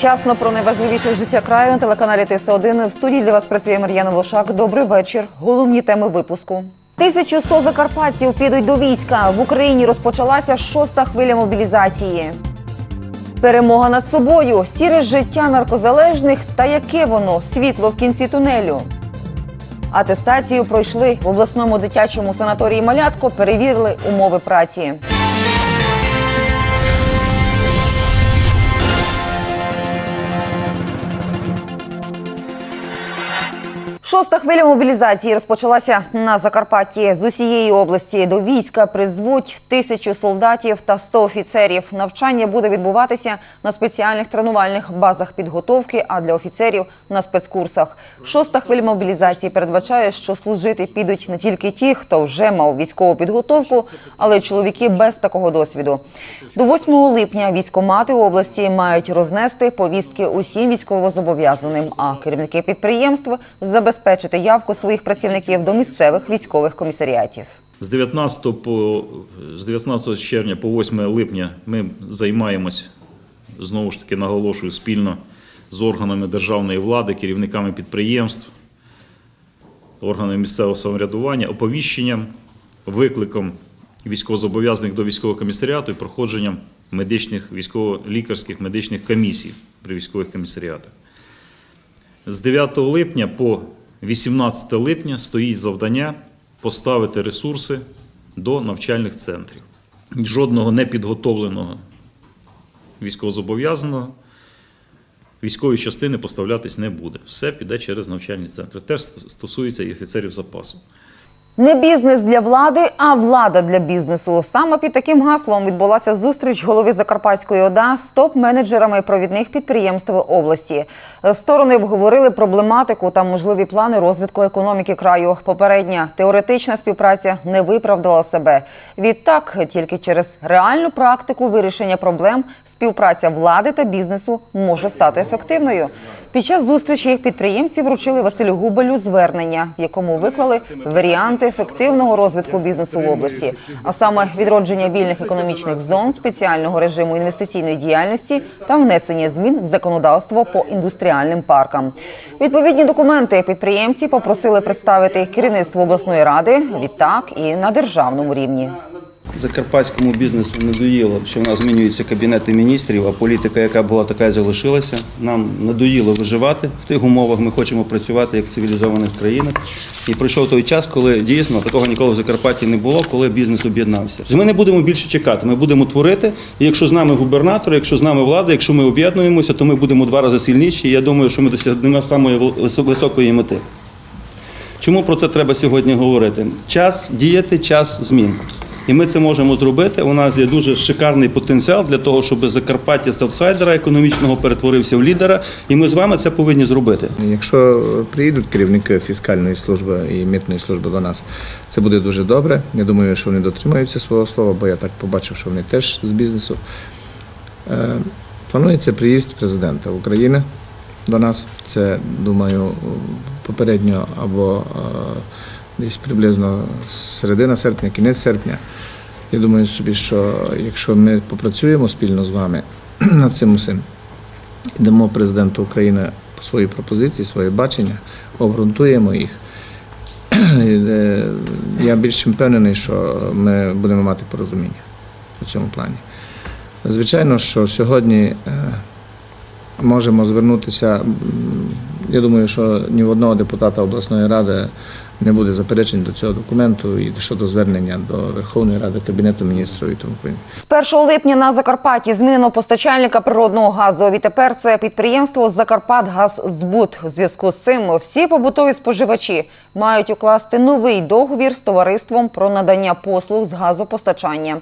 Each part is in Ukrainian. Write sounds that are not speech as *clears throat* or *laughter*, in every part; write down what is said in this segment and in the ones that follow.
Вчасно про найважливіше життя краю на телеканалі ТС1. В студії для вас працює Мар'яна Лошак. Добрий вечір. Головні теми випуску. 1100 закарпатців підуть до війська. В Україні розпочалася шоста хвиля мобілізації. Перемога над собою, сіре життя наркозалежних та яке воно світло в кінці тунелю. Атестацію пройшли в обласному дитячому санаторії Малятко, перевірили умови праці. Шоста хвиля мобілізації розпочалася на Закарпатті з усієї області. До війська призвуть тисячу солдатів та 100 офіцерів. Навчання буде відбуватися на спеціальних тренувальних базах підготовки, а для офіцерів на спецкурсах. Шоста хвиля мобілізації передбачає, що служити підуть не тільки ті, хто вже мав військову підготовку, але й чоловіки без такого досвіду. До 8 липня військомати області мають рознести повістки усім військовозобов'язаним, а керівники підприємств забезпечити явку своїх працівників до місцевих військових комісаріатів. З 19 по з 19 червня по 8 липня ми займаємось знову ж таки наголошую спільно з органами державної влади, керівниками підприємств, органами місцевого самоврядування, оповіщенням, викликом військовозобов'язаних до військового комісаріату і проходженням медичних військово-лікарських медичних комісій при військових комісаріатах. З 9 липня по 18 липня стоїть завдання поставити ресурси до навчальних центрів. Жодного непідготовленого військовозобов'язаного військові частини поставлятись не буде. Все піде через навчальні центри. Теж стосується і офіцерів запасу. Не бізнес для влади, а влада для бізнесу. Саме під таким гаслом відбулася зустріч голови Закарпатської ОДА з топ-менеджерами провідних підприємств області. Сторони обговорили проблематику та можливі плани розвитку економіки краю. Попередня теоретична співпраця не виправдала себе. Відтак, тільки через реальну практику вирішення проблем співпраця влади та бізнесу може стати ефективною. Під час зустрічі їх підприємці вручили Василю Губелю звернення, в якому виклали варіанти ефективного розвитку бізнесу в області, а саме відродження вільних економічних зон, спеціального режиму інвестиційної діяльності та внесення змін в законодавство по індустріальним паркам. Відповідні документи підприємці попросили представити керівництво обласної ради відтак і на державному рівні. Закарпатському бізнесу надоїло, що в нас змінюються кабінети міністрів, а політика, яка була така і залишилася. Нам надоїло виживати в тих умовах. Ми хочемо працювати як цивілізованих країнах. І прийшов той час, коли дійсно такого ніколи в Закарпатті не було, коли бізнес об'єднався. Ми не будемо більше чекати. Ми будемо творити. І якщо з нами губернатор, якщо з нами влада, якщо ми об'єднуємося, то ми будемо два рази сильніші. І я думаю, що ми досягнемо самої високої мети. Чому про це треба сьогодні говорити? Час діяти, час змін. І ми це можемо зробити. У нас є дуже шикарний потенціал для того, щоб Закарпаття з аутсайдера економічного перетворився в лідера. І ми з вами це повинні зробити. Якщо приїдуть керівники фіскальної служби і митної служби до нас, це буде дуже добре. Я думаю, що вони дотримаються свого слова, бо я так побачив, що вони теж з бізнесу. Е, Планується приїзд президента України до нас. Це, думаю, попередньо або е, десь приблизно середина серпня, кінець серпня. Я думаю собі, що якщо ми попрацюємо спільно з вами *clears throat* над цим усім, дамо президенту України свої пропозиції, своє бачення, обґрунтуємо їх. *clears throat* Я більш чим впевнений, що ми будемо мати порозуміння у цьому плані. Звичайно, що сьогодні можемо звернутися. Я думаю, що ні в одного депутата обласної ради не буде заперечень до цього документу і щодо звернення до Верховної Ради Кабінету міністрів і тому подібне. З 1 липня на Закарпатті змінено постачальника природного газу. Відтепер це підприємство «Закарпатгаззбут». У зв'язку з цим всі побутові споживачі мають укласти новий договір з товариством про надання послуг з газопостачання.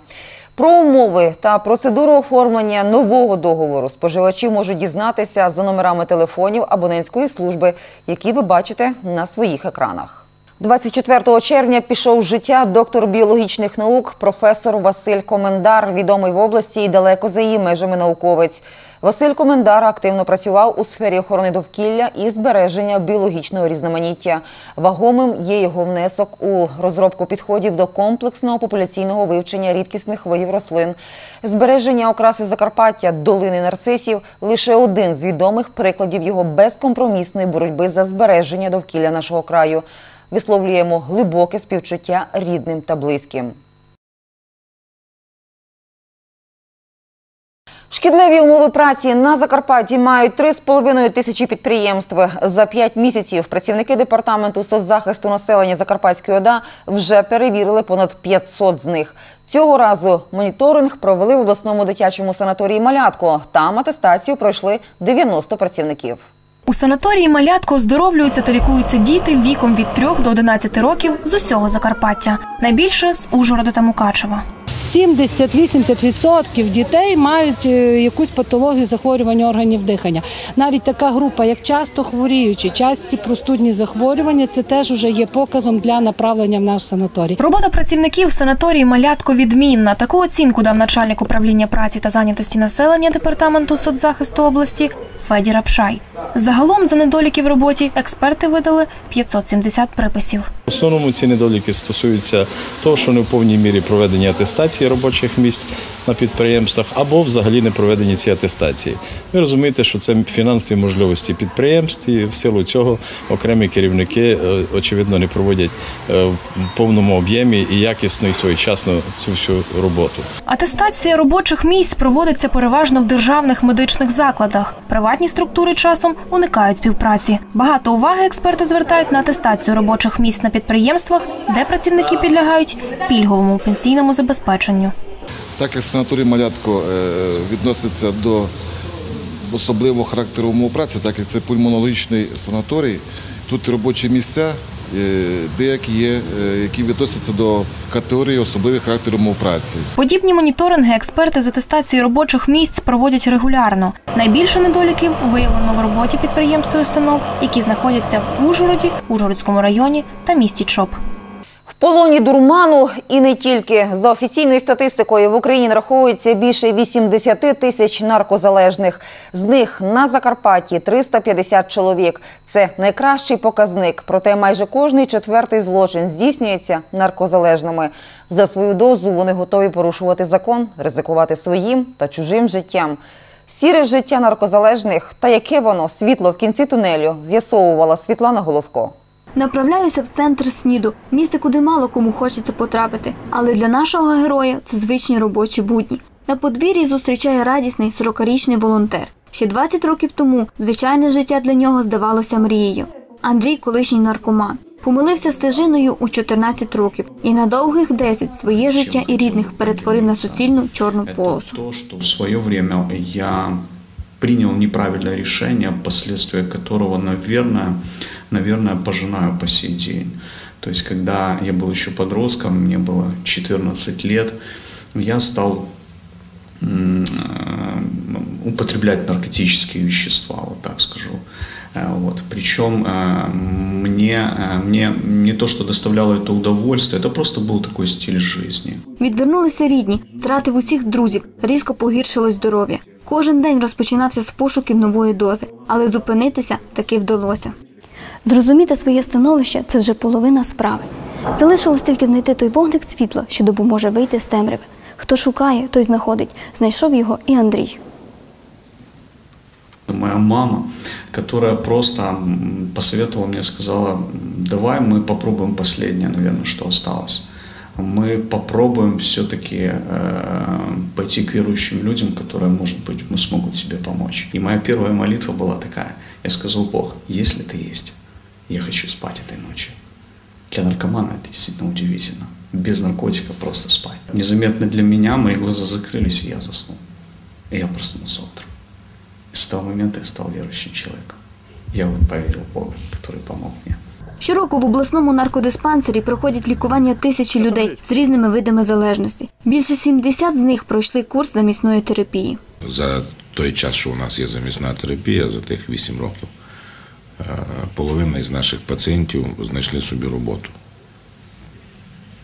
Про умови та процедуру оформлення нового договору споживачі можуть дізнатися за номерами телефонів абонентської служби, які ви бачите на своїх екранах. 24 червня пішов з життя доктор біологічних наук, професор Василь Комендар, відомий в області і далеко за її межами науковець. Василь Комендар активно працював у сфері охорони довкілля і збереження біологічного різноманіття. Вагомим є його внесок у розробку підходів до комплексного популяційного вивчення рідкісних видів рослин. Збереження окраси Закарпаття долини нарцисів лише один з відомих прикладів його безкомпромісної боротьби за збереження довкілля нашого краю. Висловлюємо глибоке співчуття рідним та близьким. Шкідливі умови праці на Закарпатті мають 3,5 тисячі підприємств. За 5 місяців працівники департаменту соцзахисту населення Закарпатської ОДА вже перевірили понад 500 з них. Цього разу моніторинг провели в обласному дитячому санаторії Малятко. Там атестацію пройшли 90 працівників. У санаторії Малятко оздоровлюються та лікуються діти віком від 3 до 11 років з усього Закарпаття. Найбільше з Ужгорода та Мукачева. 70-80% дітей мають е, якусь патологію захворювання органів дихання. Навіть така група, як часто хворіючі, часті простудні захворювання, це теж уже є показом для направлення в наш санаторій. Робота працівників санаторії Малятко відмінна. Таку оцінку дав начальник управління праці та зайнятості населення департаменту соцзахисту області Феді Рапшай. Загалом за недоліки в роботі експерти видали 570 приписів. В основному ці недоліки стосуються того, що не в повній мірі проведені атестації робочих місць на підприємствах або взагалі не проведені ці атестації. Ви розумієте, що це фінансові можливості підприємств, і в силу цього окремі керівники е, очевидно не проводять е, в повному об'ємі і якісно і своєчасно цю всю роботу. Атестація робочих місць проводиться переважно в державних медичних закладах. Приватні структури часом уникають співпраці. Багато уваги експерти звертають на атестацію робочих місць на підприємствах, де працівники підлягають пільговому пенсійному забезпеченню. Так як санаторій Малятко е, відноситься до особливого характеру умов праці, так як це пульмонологічний санаторій, тут робочі місця е, деякі є, е, які відносяться до категорії особливих характерів умов праці. Подібні моніторинги експерти з атестації робочих місць проводять регулярно. Найбільше недоліків виявлено в роботі підприємств і установ, які знаходяться в Ужгороді, Ужгородському районі та місті Чоп. Полоні дурману і не тільки за офіційною статистикою в Україні нараховується більше 80 тисяч наркозалежних. З них на Закарпатті 350 чоловік. Це найкращий показник. Проте майже кожний четвертий злочин здійснюється наркозалежними. За свою дозу вони готові порушувати закон, ризикувати своїм та чужим життям. Сіре життя наркозалежних та яке воно світло в кінці тунелю з'ясовувала Світлана Головко. Направляюся в центр СНІДу, місце, куди мало кому хочеться потрапити. Але для нашого героя це звичні робочі будні. На подвір'ї зустрічає радісний 40-річний волонтер. Ще 20 років тому звичайне життя для нього здавалося мрією. Андрій, колишній наркоман, помилився стежиною у 14 років і на довгих 10 своє життя і рідних перетворив на суцільну чорну полосу. В свое время я принял неправильное решение, последствия которого, наверное, наверное, пожинаю по сей день. То есть, когда я был еще подростком, мне было 14 лет, я стал м, э, употреблять наркотические вещества, вот так скажу. Э, Вот. Причем э, мне, э, мне не то, что доставляло это удовольствие, это просто был такой стиль жизни. Відвернулися рідні, втратив усіх друзів, різко погіршилось здоров'я. Кожен день розпочинався з пошуків нової дози, але зупинитися таки вдалося. Зрозуміти своє становище це вже половина справи. Залишилось тільки знайти той вогник світла, що допоможе вийти з темряви. Хто шукає, той знаходить. Знайшов його і Андрій. Моя мама, которая просто м, посоветовала мне, сказала, давай мы попробуем последнее, наверное, что осталось. Мы попробуем все-таки пойти к верующим людям, которые, может быть, ну, смогут тебе помочь. И моя первая молитва была такая. Я сказал, Бог, если ты есть, я хочу спать этой ночью. Для наркомана это действительно удивительно. Без наркотика просто спать. Незаметно для меня мои глаза закрылись, и я заснул. И я проснулся утром. И с того момента я стал верующим человеком. Я вот поверил в Бога, который помог мне. Щороку в обласному наркодиспансері проходять лікування тисячі людей з різними видами залежності. Більше 70 з них пройшли курс замісної терапії. За той час, що у нас є замісна терапія, за тих 8 років, е, половина із наших пацієнтів знайшли собі роботу.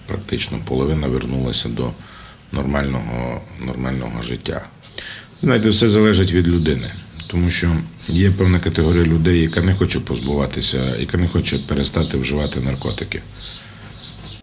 Практично половина вернулася до нормального, нормального життя. Знаєте, все залежить від людини, тому що є певна категорія людей, яка не хоче позбуватися, яка не хоче перестати вживати наркотики.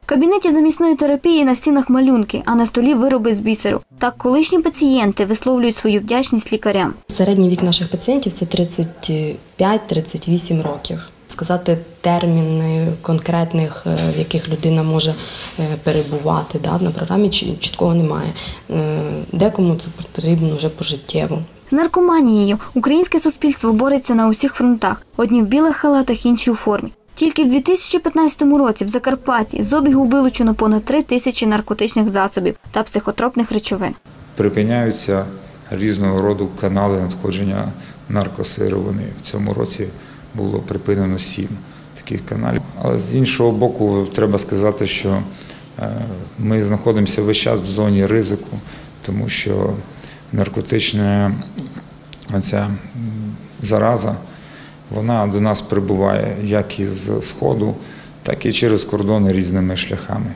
В кабінеті замісної терапії на стінах малюнки, а на столі вироби з бісеру. Так колишні пацієнти висловлюють свою вдячність лікарям. Середній вік наших пацієнтів це 35-38 років. Сказати терміни конкретних, е, в яких людина може е, перебувати да, на програмі чіткого немає. Е, Декому це потрібно вже пожиттєво. З наркоманією українське суспільство бореться на усіх фронтах. Одні в білих халатах, інші у формі. Тільки в 2015 році в Закарпатті з обігу вилучено понад 3 тисячі наркотичних засобів та психотропних речовин. припиняються різного роду канали надходження наркосировини. В цьому році було припинено сім таких каналів. Але з іншого боку, треба сказати, що е, ми знаходимося весь час в зоні ризику, тому що наркотична оця м, зараза вона до нас прибуває як із Сходу, так і через кордони різними шляхами.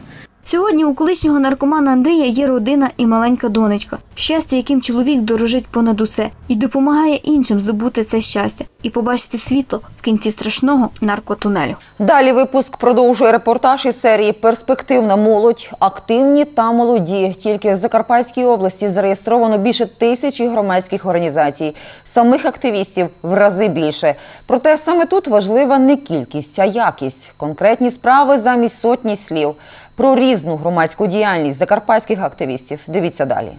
Сьогодні у колишнього наркомана Андрія є родина і маленька донечка, щастя, яким чоловік дорожить понад усе, і допомагає іншим здобути це щастя і побачити світло в кінці страшного наркотунелю. Далі випуск продовжує репортаж із серії Перспективна молодь. Активні та молоді. Тільки в Закарпатській області зареєстровано більше тисячі громадських організацій. Самих активістів в рази більше. Проте саме тут важлива не кількість, а якість. Конкретні справи замість сотні слів. Про різну громадську діяльність закарпатських активістів. Дивіться далі.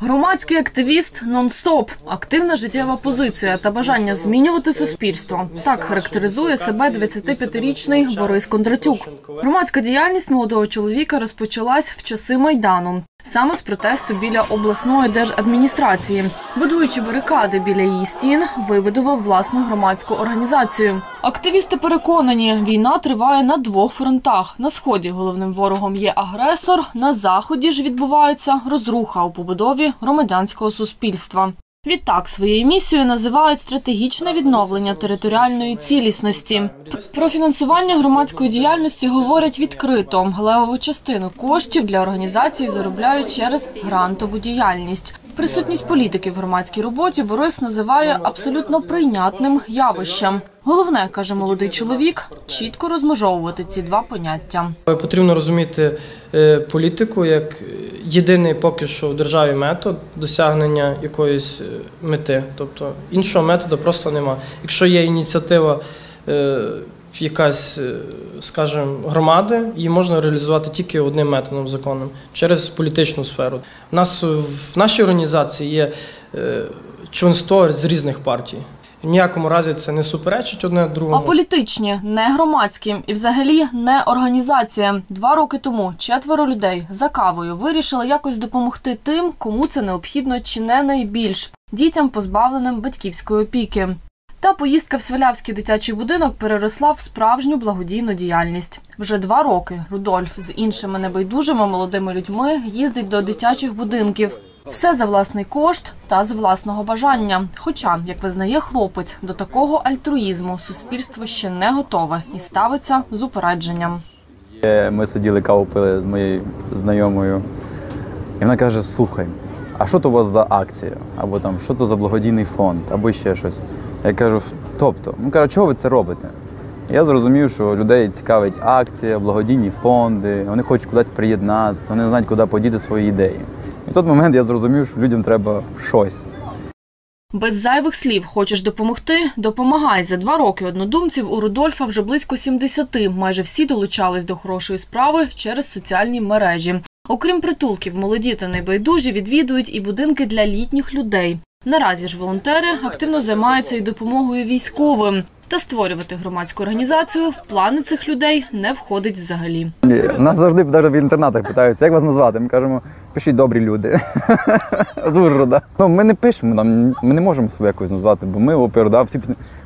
Громадський активіст нон-стоп, активна життєва позиція та бажання змінювати суспільство. Так характеризує себе 25-річний Борис Кондратюк. Громадська діяльність молодого чоловіка розпочалась в часи майдану. Саме з протесту біля обласної держадміністрації, будуючи барикади біля її стін, вибудував власну громадську організацію. Активісти переконані, війна триває на двох фронтах. На сході головним ворогом є агресор. На заході ж відбувається розруха у побудові громадянського суспільства. Відтак своєю місією називають стратегічне відновлення територіальної цілісності. Про фінансування громадської діяльності говорять відкрито. Левову частину коштів для організації заробляють через грантову діяльність. Присутність політики в громадській роботі Борис називає абсолютно прийнятним явищем. Головне, каже молодий чоловік, чітко розмежовувати ці два поняття. Потрібно розуміти е, політику як єдиний поки що в державі метод досягнення якоїсь е, мети. Тобто іншого методу просто нема. Якщо є ініціатива е, якась, е, скажімо, громади, її можна реалізувати тільки одним методом законним через політичну сферу. У нас в нашій організації є членство з різних партій. Ніякому разі це не суперечить одне другому. А політичні, не громадські і взагалі не організація. Два роки тому четверо людей за кавою вирішили якось допомогти тим, кому це необхідно чи не найбільш дітям, позбавленим батьківської опіки. Та поїздка в Свалявський дитячий будинок переросла в справжню благодійну діяльність. Вже два роки Рудольф з іншими небайдужими молодими людьми їздить до дитячих будинків. Все за власний кошт та з власного бажання. Хоча, як визнає хлопець, до такого альтруїзму суспільство ще не готове і ставиться з упередженням. Ми сиділи каву пили з моєю знайомою, і вона каже: слухай, а що то у вас за акція? Або там що то за благодійний фонд, або ще щось. Я кажу, тобто, ну каже, чого ви це робите? Я зрозумів, що людей цікавить акція, благодійні фонди, вони хочуть кудись приєднатися, вони знають, куди подіти свої ідеї. І в той момент я зрозумів, що людям треба щось. Без зайвих слів хочеш допомогти? Допомагай. За два роки однодумців у Рудольфа вже близько 70. Майже всі долучались до хорошої справи через соціальні мережі. Окрім притулків, молоді та небайдужі відвідують і будинки для літніх людей. Наразі ж волонтери активно займаються і допомогою військовим. Та створювати громадську організацію в плани цих людей не входить взагалі. Нас завжди навіть в інтернатах питаються, як вас назвати. Ми кажемо, пишіть добрі люди *laughs* з Ужгорода. Ну, ми не пишемо, нам, ми не можемо себе якось назвати, бо ми опір, да, всі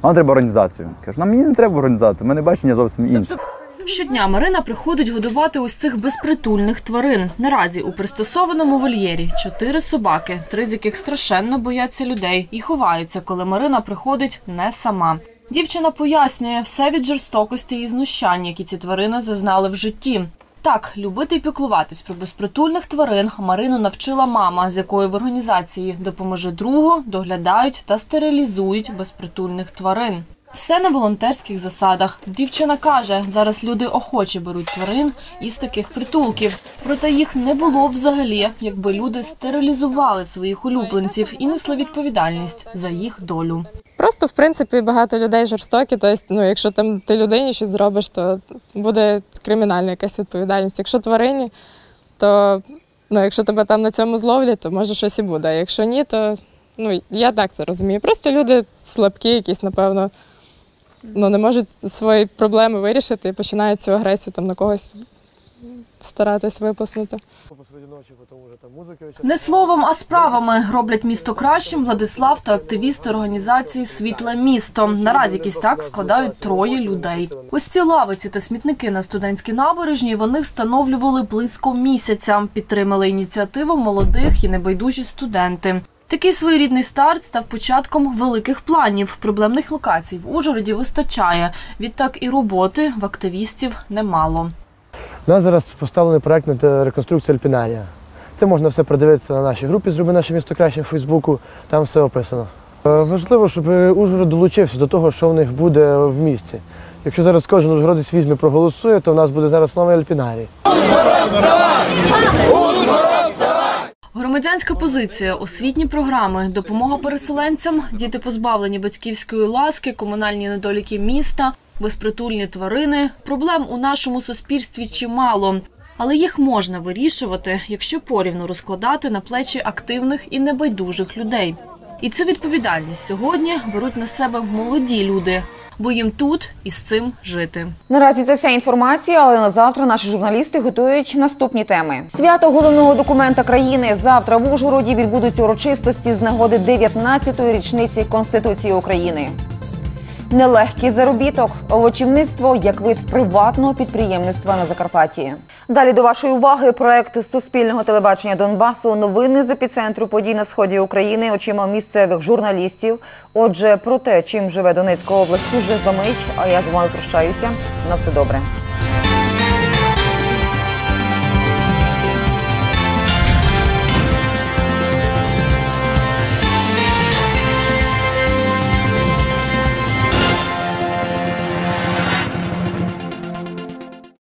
нам треба організацію. Кажу, нам мені не треба організацію, в мене бачення зовсім інше. Щодня Марина приходить годувати ось цих безпритульних тварин. Наразі у пристосованому вольєрі чотири собаки, три з яких страшенно бояться людей і ховаються, коли Марина приходить не сама. Дівчина пояснює все від жорстокості і знущань, які ці тварини зазнали в житті. Так, любити і піклуватись про безпритульних тварин Марину навчила мама, з якої в організації допоможе другу, доглядають та стерилізують безпритульних тварин. Все на волонтерських засадах. Дівчина каже, зараз люди охоче беруть тварин із таких притулків. Проте їх не було б взагалі, якби люди стерилізували своїх улюбленців і несли відповідальність за їх долю. Просто в принципі багато людей жорстокі. Тобто, ну, якщо там ти людині щось зробиш, то буде кримінальна якась відповідальність. Якщо тварині, то ну, якщо тебе там на цьому зловлять, то може щось і буде. А якщо ні, то ну я так це розумію. Просто люди слабкі, якісь, напевно, ну не можуть свої проблеми вирішити і починають цю агресію там на когось старатись виплеснути. Не словом, а справами роблять місто кращим Владислав та активісти організації Світле місто. Наразі кістяк складають троє людей. Ось ці лавиці та смітники на студентській набережній вони встановлювали близько місяця. Підтримали ініціативу молодих і небайдужі студенти. Такий своєрідний старт став початком великих планів. Проблемних локацій в Ужгороді вистачає. Відтак і роботи в активістів немало. У нас зараз поставлений проект на реконструкцію Альпінарія. Це можна все продивитися на нашій групі Зроби наше місто краще в Фейсбуку, там все описано. Е, Важливо, щоб Ужгород долучився до того, що в них буде в місті. Якщо зараз кожен ужгородець візьме проголосує, то в нас буде зараз новий Альпінарій. Громадянська позиція, освітні програми, допомога переселенцям, діти позбавлені батьківської ласки, комунальні недоліки міста, безпритульні тварини. Проблем у нашому суспільстві чимало, але їх можна вирішувати, якщо порівну розкладати на плечі активних і небайдужих людей. І цю відповідальність сьогодні беруть на себе молоді люди, бо їм тут із цим жити. Наразі це вся інформація, але на завтра наші журналісти готують наступні теми. Свято головного документа країни. Завтра в Ужгороді відбудуться урочистості з нагоди 19-ї річниці Конституції України. Нелегкий заробіток, овочівництво як вид приватного підприємництва на Закарпатті. Далі до вашої уваги проект Суспільного телебачення Донбасу. Новини з епіцентру подій на сході України очима місцевих журналістів. Отже, про те, чим живе Донецька область, уже за мить. А я з вами прощаюся. На все добре.